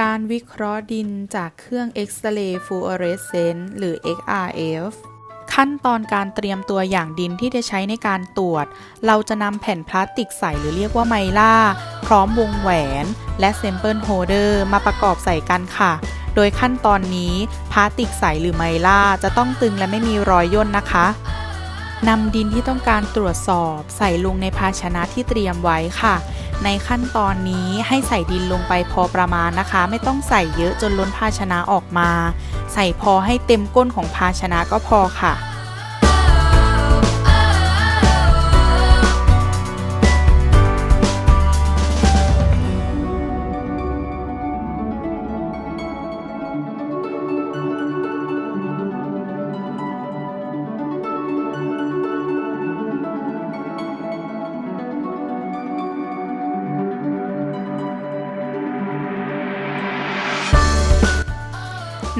การวิเคราะห์ดินจากเครื่องเอ็กซเรย์ฟลูออเรสเซนต์หรือ XRF ขั้นตอนการเตรียมตัวอย่างดินที่จะใช้ในการตรวจ เราจะนำแผ่นพลาสติกใสหรือเรียกว่าไมล่า พร้อมวงแหวน และเซมเปิลโฮเดอร์มาประกอบใส่กันค่ะ โดยขั้นตอนนี้พลาสติกใสหรือไมล่าจะต้องตึงและไม่มีรอยย่นนะคะ นำดินที่ต้องการตรวจสอบใส่ลงในภาชนะที่เตรียมไว้ค่ะ ในขั้นตอนนี้ให้ใส่ดินลงไปพอประมาณนะคะ ไม่ต้องใส่เยอะจนล้นภาชนะออกมา ใส่พอให้เต็มก้นของภาชนะก็พอค่ะ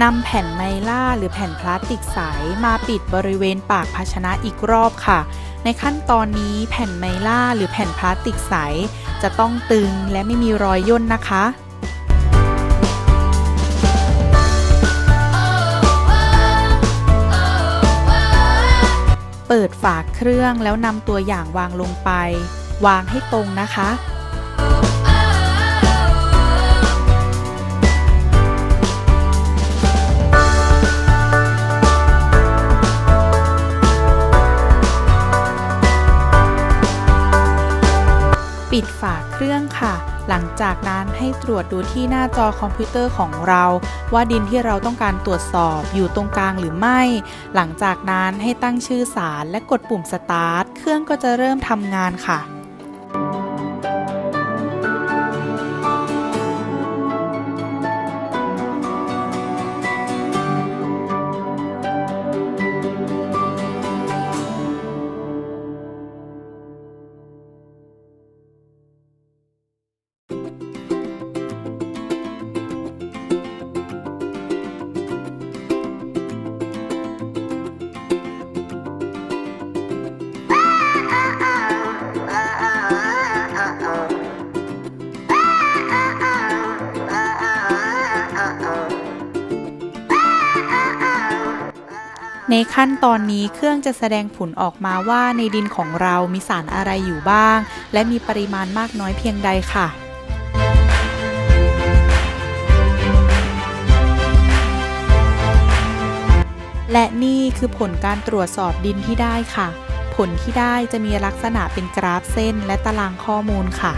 นำแผ่นไมล่าหรือแผ่นพลาสติกใสมาปิดบริเวณปากภาชนะอีกรอบค่ะ ในขั้นตอนนี้แผ่นไมล่าหรือแผ่นพลาสติกใส จะต้องตึงและไม่มีรอยย่นนะคะเปิดฝาเครื่องแล้วนำตัวอย่างวางลงไป วางให้ตรงนะคะ ปิดฝาเครื่องค่ะ หลังจากนั้นให้ตรวจดูที่หน้าจอคอมพิวเตอร์ของเรา ว่าดินที่เราต้องการตรวจสอบอยู่ตรงกลางหรือไม่ หลังจากนั้นให้ตั้งชื่อสารและกดปุ่มสตาร์ทเครื่องก็จะเริ่มทำงานค่ะ ในขั้นตอนนี้เครื่องจะแสดงผลออกมาว่าในดินของเรามีสารอะไรอยู่บ้าง และมีปริมาณมากน้อยเพียงใดค่ะ และนี่คือผลการตรวจสอบดินที่ได้ค่ะ ผลที่ได้จะมีลักษณะเป็นกราฟเส้นและตารางข้อมูลค่ะ